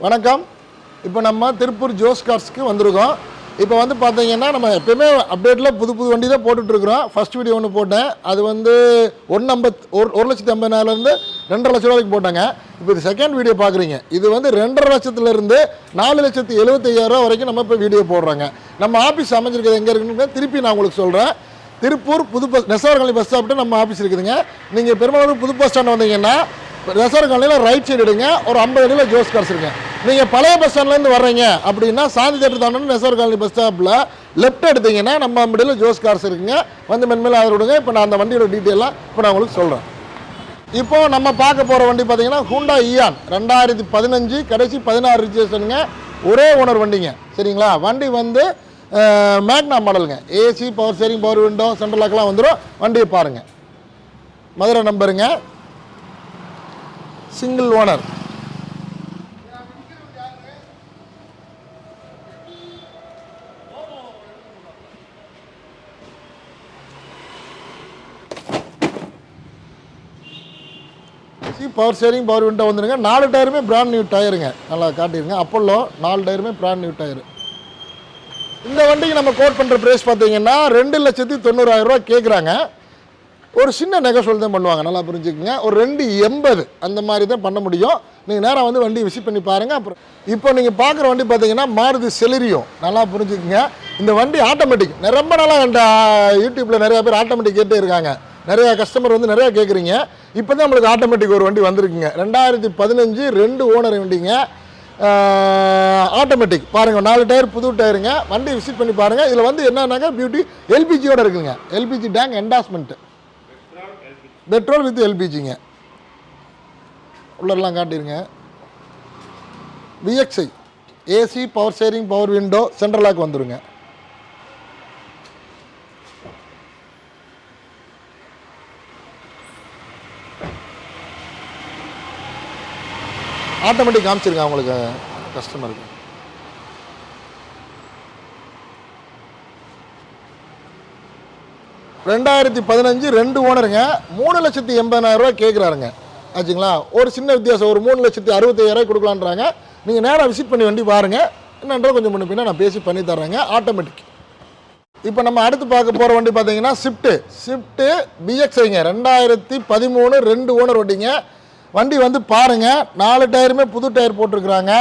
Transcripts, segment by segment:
வணக்கம். இப்போ நம்ம திருப்பூர் ஜோஸ் கார்ஸ்க்கு வந்திருக்கோம். இப்போ வந்து பார்த்தீங்கன்னா நம்ம எப்பயுமே அப்டேட்டில் புது புது வண்டி தான் போட்டுட்ருக்குறோம். ஃபர்ஸ்ட் வீடியோ ஒன்று போட்டேன். அது வந்து ஒன்று ஐம்பத் ஒரு ஒரு லட்சத்தி ஐம்பதாயிரம்லேருந்து ரெண்டரை லட்ச ரூபாய்க்கு போட்டாங்க. இப்போ இது செகண்ட் வீடியோ பார்க்குறீங்க. இது வந்து ரெண்டரை லட்சத்துலேருந்து நாலு லட்சத்து எழுபத்தையாயிரரூவா வரைக்கும் நம்ம இப்போ வீடியோ போடுறோங்க. நம்ம ஆஃபீஸ் அமைஞ்சிருக்கிறது எங்கே இருக்குன்னு திருப்பி நான் உங்களுக்கு சொல்கிறேன் திருப்பூர் புது பஸ் நெசவார் பஸ் ஸ்டாப்ட்டு நம்ம ஆஃபீஸ் இருக்குதுங்க. நீங்கள் பெரும்பாலும் புது பஸ் ஸ்டாண்ட் வந்தீங்கன்னா நெசவார் காலனியில் ரைட் சைடு எடுங்க. ஒரு ஐம்பது அடியில் ஜோஸ் கார்ஸ் நீங்கள் பழைய பஸ் ஸ்டாண்ட்லேருந்து வர்றீங்க அப்படின்னா சாந்தி தேட்டர் தாண்டணும். நெசவர் காலனி பஸ் ஸ்டாப்பில் லெஃப்ட் எடுத்தீங்கன்னா நம்ம அம்படியில் ஜோஸ் கார்ஸ் இருக்குங்க. வந்து மென்மேல ஆதரவு விடுங்க. இப்போ நான் அந்த வண்டியோட டீட்டெயிலாக இப்போ நான் உங்களுக்கு சொல்கிறேன் இப்போ நம்ம பார்க்க போகிற வண்டி பார்த்தீங்கன்னா ஹூண்டா இயான் ரெண்டாயிரத்தி பதினஞ்சு கடைசி பதினாறு ரிஜிஸ்ட்ரேஷனுங்க ஒரே ஓனர் வண்டிங்க. சரிங்களா? வண்டி வந்து மேக்னா மாடலுங்க AC power steering power window central லாக்லாம் வந்துடும் வண்டியை பாருங்கள் Madurai நம்பருங்க single owner power steering power window வந்துருங்க. நாலு டயருமே பிராண்ட் நியூ டயருங்க. நல்லா காட்டிடுங்க அப்போல்லோ நாலு டயருமே பிராண்ட் நியூ டயரு. இந்த வண்டிக்கு நம்ம கோட் பண்ணுற ப்ரைஸ் பார்த்தீங்கன்னா ரெண்டு லட்சத்தி தொண்ணூறாயிரம் ரூபா கேட்குறாங்க ஒரு சின்ன நெகோஷியல் தான் பண்ணுவாங்க நல்லா புரிஞ்சுக்கங்க. ஒரு ரெண்டு எண்பது அந்த மாதிரி தான் பண்ண முடியும். நீங்கள் நேராக வந்து வண்டி விசிட் பண்ணி பாருங்கள் அப்புறம் இப்போ நீங்கள் பார்க்குற வண்டி பார்த்தீங்கன்னா மாருதி செலிரியோ நல்லா புரிஞ்சுக்கங்க. இந்த வண்டி ஆட்டோமேட்டிக் ரொம்ப நாளாக என்கிட்ட யூடியூப்பில் நிறைய பேர் ஆட்டோமேட்டிக் கேட்டே இருக்காங்க. நிறைய கஸ்டமர் வந்து நிறையா கேட்குறீங்க இப்போ தான் நம்மளுக்கு ஆட்டோமேட்டிக் ஒரு வண்டி வந்திருக்குங்க. ரெண்டாயிரத்தி பதினஞ்சு ரெண்டு ஓனர் வண்டிங்க. ஆட்டோமேட்டிக் பாருங்கள் நாலு டயர் புது டயருங்க. வண்டி விசிட் பண்ணி பாருங்கள் இதில் வந்து என்னன்னாக்கா பியூட்டி எல்பிஜியோட இருக்குங்க. LPG tank endorsement petrol with எல்பிஜிங்க. உள்ளெல்லாம் காட்டிடுங்க VXI AC power steering power window central lock வந்துடுங்க வந்துருங்க. ஆட்டோமேட்டிக் காமிச்சிருங்க அவங்களுக்கு கஸ்டமருக்கு. ரெண்டாயிரத்தி பதினஞ்சு ரெண்டு ஓனருங்க. மூணு லட்சத்தி எண்பதாயிரரூவா ரூபாய் கேட்குறாருங்க ஆச்சுங்களா? ஒரு சின்ன வித்தியாசம் ஒரு மூணு லட்சத்தி அறுபத்தையாயிரம் கொடுக்கலான்றாங்க. நீங்கள் நேராக விசிட் பண்ணி வண்டி பாருங்கள் என்னன்றதை கொஞ்சம் முன்ன பின்ன நான் பேசி பண்ணி தர்றேங்க. ஆட்டோமேட்டிக் இப்போ நம்ம அடுத்து பார்க்க போகிற வண்டி பார்த்தீங்கன்னா ஸ்விஃப்ட்டு ஸ்விஃப்ட்டு பிஎக்ஸ்ஐங்க ரெண்டாயிரத்தி பதிமூணு ரெண்டு ஓனர் வண்டிங்க. வண்டி வந்து பாருங்கள் நாலு டயருமே புது டயர் போட்டிருக்கிறாங்க.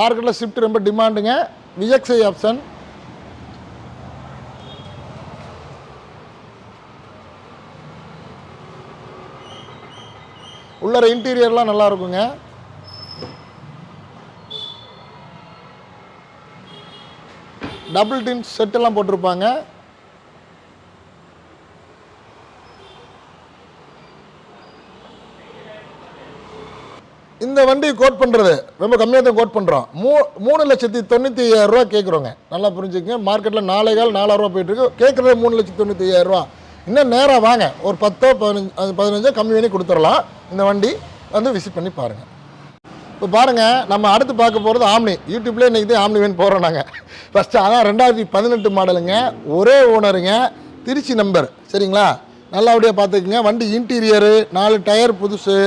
மார்க்கெட்டில் ஸ்விஃப்ட் ரொம்ப டிமாண்டுங்க விஎக்ஸ்ஐ ஆப்ஷன் உள்ளர இன்டீரியர்லாம் நல்லா இருக்குங்க டபுள் டின் செட்டெல்லாம் போட்டிருப்பாங்க. இந்த வண்டி கோட் பண்ணுறது ரொம்ப கம்மியாக தான் கோட் பண்ணுறோம் மூ மூணு லட்சத்தி தொண்ணூற்றி ஐயாயிரம் ரூபா கேட்குறோங்க. நல்லா புரிஞ்சுக்கங்க. மார்க்கெட்டில் நாலே கால் நாலாயிரம் போயிட்டுருக்கு. கேட்குறது மூணு லட்சத்தி தொண்ணூற்றி ஐயாயிரரூவா இன்னும் நேராக வாங்க. ஒரு பத்தோ பதினஞ்சு பதினஞ்சோ கம்மி பண்ணி கொடுத்துடலாம். இந்த வண்டி வந்து விசிட் பண்ணி பாருங்கள் இப்போ பாருங்கள் நம்ம அடுத்து பார்க்க போகிறது ஆம்னி. யூடியூப்லேயே இன்றைக்கி தான் ஆம்னி வேன் போகிறோம் நாங்கள் ஃபஸ்ட்டு அதான் ரெண்டாயிரத்தி பதினெட்டு மாடலுங்க. ஒரே ஓனருங்க. திருச்சி நம்பர் சரிங்களா? நல்லபடியாக பார்த்துக்குங்க. வண்டி இன்டீரியரு நாலு டயர் புதுசு.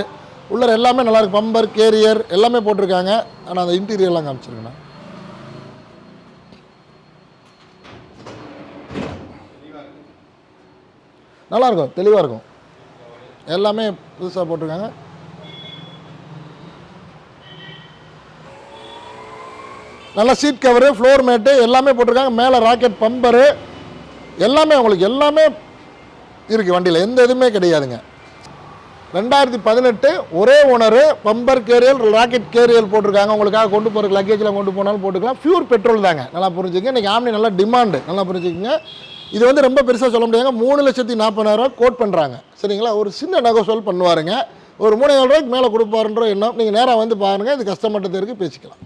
உள்ளே எல்லாமே நல்லாயிருக்கு பம்பர் கேரியர் எல்லாமே போட்டிருக்காங்க. ஆனால் அந்த இன்டீரியர்லாம் காமிச்சிருக்கேண்ணா நல்லாயிருக்கும் தெளிவாக இருக்கும் எல்லாமே புதுசாக போட்டிருக்காங்க. நல்ல சீட் கவரு ஃப்ளோர் மேட்டு எல்லாமே போட்டிருக்காங்க. மேலே ராக்கெட் பம்பரு எல்லாமே உங்களுக்கு எல்லாமே இருக்குது வண்டியில். எந்த இதுவுமே கிடையாதுங்க. ரெண்டாயிரத்தி பதினெட்டு ஒரே owner bumper carrier rocket carrier போட்டிருக்காங்க. உங்களுக்காக கொண்டு போகிற லக்கேஜில் கொண்டு போனாலும் போட்டுக்கலாம். பியூர் பெட்ரோல் தாங்க. நல்லா புரிஞ்சுங்க இன்றைக்கி ஆம்னி நல்லா டிமாண்டு நல்லா புரிஞ்சுக்கங்க. இது வந்து ரொம்ப பெருசாக சொல்ல முடியாதுங்க. மூணு லட்சத்தி நாற்பதாயிரம் கோட் பண்ணுறாங்க சரிங்களா? ஒரு சின்ன நகோசல் பண்ணுவாருங்க. ஒரு மூணு ஏழு ரூபாய்க்கு மேலே கொடுப்பாருன்ற எண்ணம். நீங்கள் நேராக வந்து பாருங்கள் இது கஷ்டப்பட்டது இருக்குது பேசிக்கலாம்.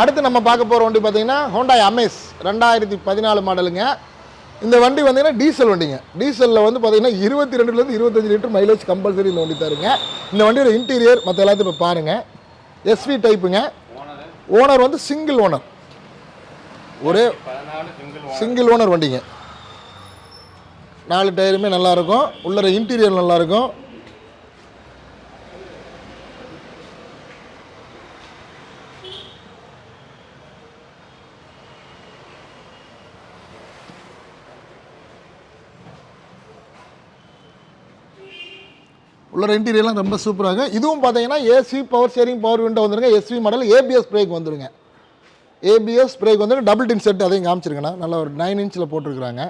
அடுத்து நம்ம பார்க்க போகிற வண்டி பார்த்தீங்கன்னா ஹோண்டாய் அமேஸ் ரெண்டாயிரத்தி பதினாலு மாடலுங்க இந்த வண்டி வந்தீங்கன்னா டீசல் வண்டிங்க. டீசலில் வந்து பார்த்தீங்கன்னா இருபத்தி ரெண்டுலேருந்து இருபத்தஞ்சு லிட்டர் மைலேஜ் கம்பல்சரி இந்த வண்டி தருங்க. இந்த வண்டியோட இன்டீரியர் மற்ற எல்லாத்தையும் இப்போ பாருங்கள் எஸ்வி டைப்புங்க ஓனர் வந்து சிங்கிள் ஓனர் ஒரே சிங்கிள் ஓனர் வண்டிங்க. நாலு டயருமே நல்லாயிருக்கும் உள்ளர இன்டீரியர் நல்லாயிருக்கும் உள்ளே இன்டீரியர்லாம் ரொம்ப சூப்பராக இதுவும் பார்த்தீங்கன்னா AC power steering power window வந்துருங்க. எஸ்வி மாடல் ஏபிஎஸ் பிரேக் வந்துருங்க. ஏபிஎஸ் பிரேக் வந்து டபுள் டின் செட் அதையும் காமிச்சிருக்கேண்ணா நல்லா ஒரு நைன் இன்ச்சில் போட்டிருக்கிறாங்க.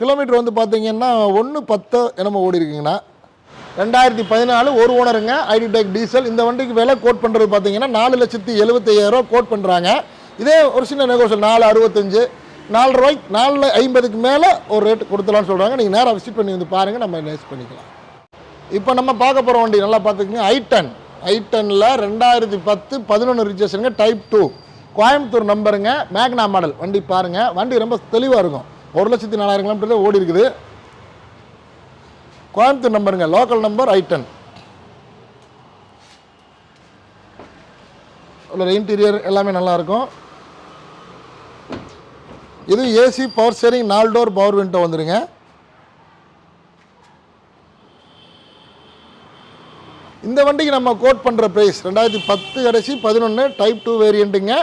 கிலோமீட்டர் வந்து பார்த்தீங்கன்னா ஒன்று பத்து என்னமோ ஓடி இருக்குங்கண்ணா. ரெண்டாயிரத்தி பதினாலு ஒரு ஓனருங்க ஐடி டீசல் இந்த வண்டிக்கு விலை கோட் பண்ணுறது பார்த்தீங்கன்னா நாலு லட்சத்தி எழுபத்தையாயிரம் கோட் பண்ணுறாங்க இதே ஒரு சின்ன நெகோஷியல் நாலு அறுபத்தஞ்சு. நாலு ரூபாய்க்கு நாலு ஐம்பதுக்கு மேலே ஒரு ரேட் கொடுத்துலாம்னு சொல்கிறாங்க நீங்கள் நேராக விசிட் பண்ணி வந்து பாருங்கள் நம்ம நேஸ் பண்ணிக்கலாம். இப்போ நம்ம பார்க்க போகிற வண்டி நல்லா பார்த்துக்குங்க ஐ டென் ஐ டெனில் ரெண்டாயிரத்தி பத்து பதினொன்று ரிஜிஸ்ட்ரேஷனுங்க டைப் டூ கோயம்புத்தூர் நம்பருங்க மேக்னா மாடல் வண்டி பாருங்கள் வண்டி ரொம்ப தெளிவாக இருக்கும். ஒரு லட்சத்தி நாலாயிரம் கிலோமீட்டர் ஓடி இருக்குது. கோயம்புத்தூர் நம்பருங்க லோக்கல் நம்பர் ஐ டென் உள்ள இன்டீரியர் எல்லாமே நல்லாயிருக்கும் இது ஏசி பவர் ஸ்டேரிங் நாலு டோர் பவர் விண்டோ வந்துடுங்க இந்த வண்டிக்கு நம்ம கோட் பண்ணுற ப்ரைஸ் ரெண்டாயிரத்தி பத்து கடைசி பதினொன்று டைப் டூ வேரியண்ட்டுங்க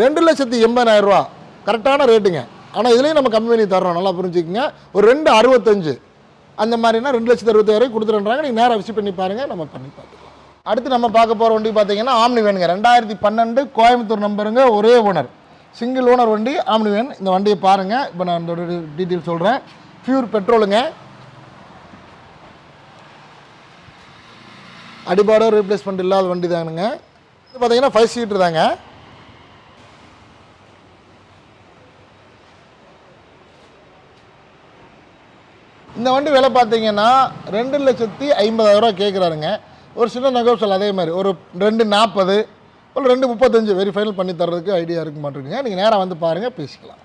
ரெண்டு லட்சத்தி எண்பதாயிரம் ரூபா. கரெக்டான ரேட்டுங்க ஆனால் இதுலேயும் நம்ம கம்மி பண்ணி தர்றோம் நல்லா புரிஞ்சுக்கங்க. ஒரு ரெண்டு அறுபத்தஞ்சு. அந்த மாதிரினா ரெண்டு லட்சத்தி அறுபத்தாயிரம் கொடுத்துருன்றாங்க நீங்கள் நேராக விசிட் பண்ணி பாருங்கள் நம்ம பண்ணி பார்த்துக்கலாம். அடுத்து நம்ம பார்க்க போகிற வண்டி பார்த்தீங்கன்னா ஆம்னி வேணுங்க ரெண்டாயிரத்தி பன்னெண்டு கோயம்புத்தூர் நம்பருங்க. ஒரே ஓனர் சிங்கிள் ஓனர் வண்டி ஆம்னி வேன் இந்த வண்டியை பாருங்கள் இப்போ நான் இதோட டீட்டெயில் சொல்கிறேன் ப்யூர் பெட்ரோலுங்க அடிபாடோ ரீப்ளேஸ்மெண்ட் இல்லாத வண்டி தானுங்க. இது பார்த்தீங்கன்னா ஃபைவ் சீட்ரு தாங்க. இந்த வண்டி விலை பார்த்தீங்கன்னா ரெண்டு லட்சத்தி ஐம்பதாயிரரூவா கேட்குறாருங்க ஒரு சின்ன நெகோஷியல் அதே மாதிரி. ஒரு ரெண்டு நாற்பது ஒரு ரெண்டு முப்பத்தஞ்சு வெரி ஃபைனல் பண்ணி தர்றதுக்கு ஐடியா இருக்க மாட்டிருக்குங்க நீங்கள் நேராக வந்து பாருங்கள் பேசிக்கலாம்.